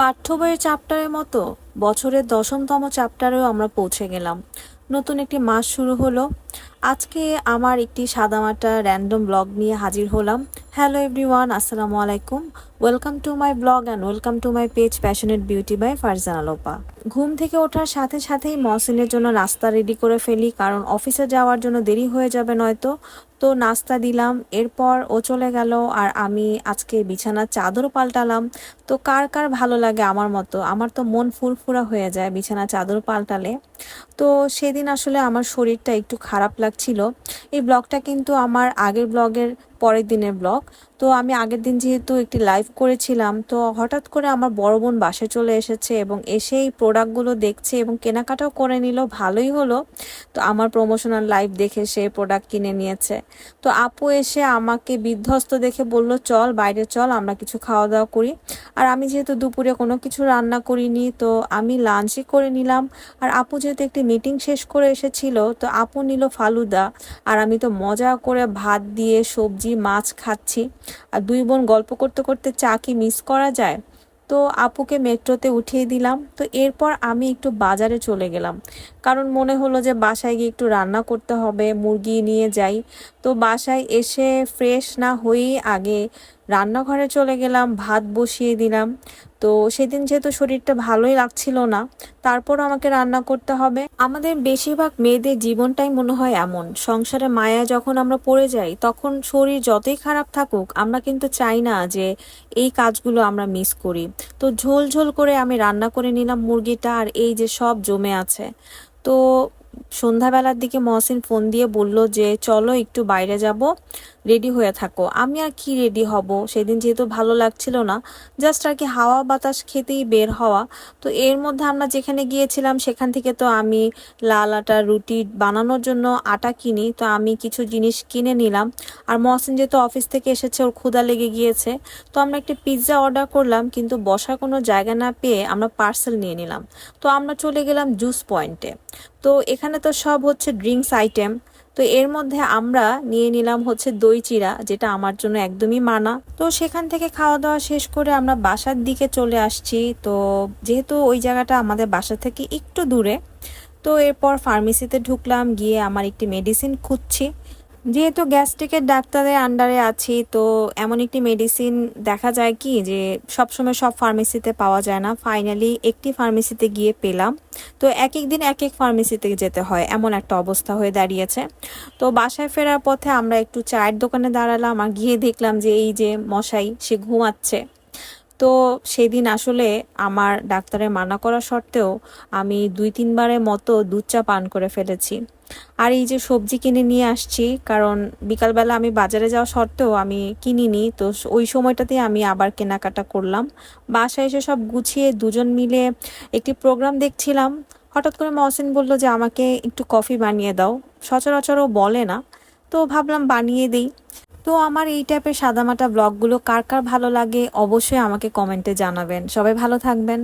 পাঠ্য বইয়ের চ্যাপ্টারের মতো বছরের দশমতম চ্যাপ্টারেও আমরা পৌঁছে গেলাম। নতুন একটি মাস শুরু হলো। আজকে আমার একটি সাদামাটা র্যান্ডম ব্লগ নিয়ে হাজির হলাম। হ্যালো এভরিওয়ান আসসালামু আলাইকুম। Welcome to my blog and welcome to my page passionate beauty by Farzan Alopa ঘুম থেকে ওঠার সাথে সাথেই মহসিনের জন্য নাস্তা রেডি করে ফেলি, কারণ অফিসে যাওয়ার জন্য দেরি হয়ে যাবে নয়তো। তো নাস্তা দিলাম, এরপর ও চলে গেল আর আমি আজকে বিছানার চাদর পাল্টালাম। তো কার কার ভালো লাগে আমার মতো? আমার তো মন ফুরফুরা হয়ে যায় বিছানার চাদর পাল্টালে। তো সেদিন আসলে আমার শরীরটা একটু খারাপ লাগছিল। এই ব্লগটা কিন্তু আমার আগের ব্লগের পরের দিনের ব্লগ তো আমি আগের দিন যেহেতু একটি লাইভ করেছিলাম, তো হঠাৎ করে আমার বড় বোন বাসে চলে এসেছে এবং এসে এই প্রোডাক্টগুলো দেখছে এবং কেনাকাটাও করে নিল, ভালোই হলো। তো আমার প্রমোশনাল লাইভ দেখে সে প্রোডাক্ট কিনে নিয়েছে। তো আপু এসে আমাকে বিধ্বস্ত দেখে বলল, চল, বাইরে চল, আমরা কিছু খাওয়া দাওয়া করি। আর আমি যেহেতু দুপুরে কোনো কিছু রান্না করিনি, তো আমি লাঞ্চই করে নিলাম। আর আপু যেহেতু একটি মিটিং শেষ করে এসেছিল, তো আপু নিল ফালুদা। আর আমি তো মজা করে ভাত দিয়ে সবজি, মাছ খাচ্ছি। আর দুই বোন গল্প করতে করতে চা কি মিস করা যায়? তো আপুকে মেট্রোতে উঠিয়ে দিলাম। তো এরপর আমি একটু বাজারে চলে গেলাম। কারণ মনে হলো যে বাসায় গিয়ে একটু রান্না করতে হবে, মুরগি নিয়ে যাই। তো বাসায় এসে ফ্রেশ না হয়েই আগে রান্নাঘরে চলে গেলাম, ভাত বসিয়ে দিলাম। তো সেদিন যেহেতু শরীরটা ভালোই লাগছিল না তারপর আমাকে রান্না করতে হবে। আমাদের বেশিরভাগ মেয়েদের জীবনটাই মনে হয় এমন, সংসারে মায়া যখন আমরা পড়ে যাই, তখন শরীর যতই খারাপ থাকুক, আমরা কিন্তু চাই না যে এই কাজগুলো আমরা মিস করি। তো ঝোল ঝোল করে আমি রান্না করে নিলাম মুরগিটা আর এই যে সব জমে আছে। তো সন্ধ্যাবেলার দিকে মহসিন ফোন দিয়ে বলল যে, চলো একটু বাইরে যাব, রেডি হয়ে থাকো। আমি আর কি রেডি হব? সেদিন যেহেতু ভালো লাগছিল না, জাস্ট আর কি হাওয়া বাতাস খেতেই বের হওয়া। তো এর মধ্যে আমরা যেখানে গিয়েছিলাম, সেখান থেকে তো আমি লাল আটা, রুটি বানানোর জন্য আটা কিনি, তো আমি কিছু জিনিস কিনে নিলাম। আর মহসিন যেহেতু অফিস থেকে এসেছে, ওর ক্ষুদা লেগে গিয়েছে, তো আমরা একটি পিৎজা অর্ডার করলাম, কিন্তু বসার কোনো জায়গা না পেয়ে আমরা পার্সেল নিয়ে নিলাম। তো আমরা চলে গেলাম জুস পয়েন্টে। তো এখানে তো সব হচ্ছে ড্রিঙ্কস আইটেম তো এর মধ্যে আমরা নিয়ে নিলাম হচ্ছে দই চিরা, যেটা আমার জন্য একদমই মানা। তো সেখান থেকে খাওয়া দাওয়া শেষ করে আমরা বাসার দিকে চলে আসছি। তো যেহেতু ওই জায়গাটা আমাদের বাসা থেকে একটু দূরে, তো এরপর ফার্মেসিতে ঢুকলাম, গিয়ে আমার একটি মেডিসিন খুঁজছি। যেহেতু গ্যাস্ট্রিকের ডাক্তারের আন্ডারে আছি, তো এমন একটি মেডিসিন দেখা যায় কি যে সবসময় সব ফার্মেসিতে পাওয়া যায় না। ফাইনালি একটি ফার্মেসিতে গিয়ে পেলাম। তো এক এক দিন এক এক ফার্মেসিতে যেতে হয়, এমন একটা অবস্থা হয়ে দাঁড়িয়েছে। তো বাসায় ফেরার পথে আমরা একটু চায়ের দোকানে দাঁড়ালাম আর গিয়ে দেখলাম যে এই যে মশাই, সে ঘুমাচ্ছে। তো সেদিন আসলে আমার ডাক্তারের মানা করা সত্ত্বেও আমি দুই তিনবারের মতো দুধ চা পান করে ফেলেছি। আর এই যে সবজি কিনে নিয়ে আসছি, কারণ বিকালবেলা আমি বাজারে যাওয়া সত্ত্বেও আমি কিনিনি, তো ওই সময়টাতে আমি আবার কেনাকাটা করলাম। বাসায় এসে সব গুছিয়ে দুজন মিলে একটি প্রোগ্রাম দেখছিলাম। হঠাৎ করে মহসিন বলল যে, আমাকে একটু কফি বানিয়ে দাও। সচরাচরও বলে না, তো ভাবলাম বানিয়ে দিই। তো আমার এই টাইপের সাদামাটা ব্লগগুলো কার কার ভালো লাগে অবশ্যই আমাকে কমেন্টে জানাবেন। সবাই ভালো থাকবেন।